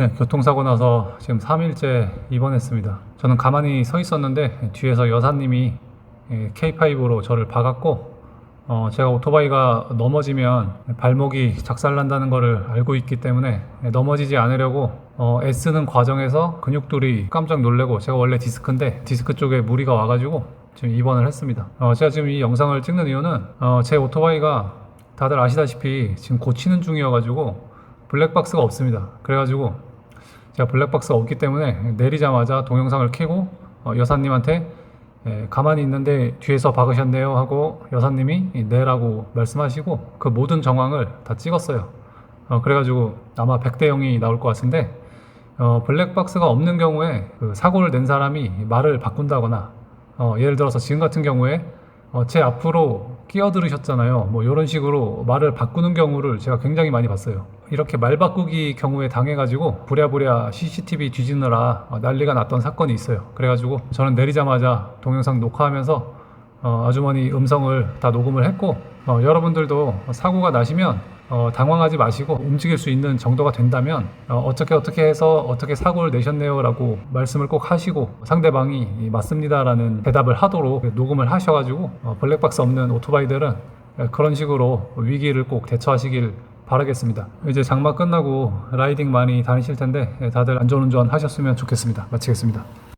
네, 교통사고 나서 지금 3일째 입원했습니다. 저는 가만히 서 있었는데 뒤에서 여사님이 예, K5로 저를 박았고 어, 제가 오토바이가 넘어지면 발목이 작살난다는 것을 알고 있기 때문에 넘어지지 않으려고 어, 애쓰는 과정에서 근육들이 깜짝 놀래고 제가 원래 디스크인데 디스크 쪽에 무리가 와가지고 지금 입원을 했습니다. 어, 제가 지금 이 영상을 찍는 이유는 어, 제 오토바이가 다들 아시다시피 지금 고치는 중이어가지고 블랙박스가 없습니다. 그래가지고 제가 블랙박스가 없기 때문에 내리자마자 동영상을 켜고 어, 여사님한테 예, 가만히 있는데 뒤에서 박으셨네요 하고 여사님이 네라고 말씀하시고 그 모든 정황을 다 찍었어요. 어, 그래가지고 아마 100대 0이 나올 것 같은데 어, 블랙박스가 없는 경우에 그 사고를 낸 사람이 말을 바꾼다거나 어, 예를 들어서 지금 같은 경우에 어, 제 앞으로 끼어들으셨잖아요. 뭐 이런 식으로 말을 바꾸는 경우를 제가 굉장히 많이 봤어요. 이렇게 말 바꾸기 경우에 당해가지고 부랴부랴 CCTV 뒤지느라 어, 난리가 났던 사건이 있어요. 그래가지고 저는 내리자마자 동영상 녹화하면서 어, 아주머니 음성을 다 녹음을 했고 어, 여러분들도 사고가 나시면 어, 당황하지 마시고 움직일 수 있는 정도가 된다면 어, 떻게 어떻게 해서 어떻게 사고를 내셨네요라고 말씀을 꼭 하시고 상대방이 이 맞습니다라는 대답을 하도록 녹음을 하셔가지고 어, 블랙박스 없는 오토바이들은 그런 식으로 위기를 꼭 대처하시길 바라겠습니다. 이제 장마 끝나고 라이딩 많이 다니실 텐데 다들 안전운전 하셨으면 좋겠습니다. 마치겠습니다.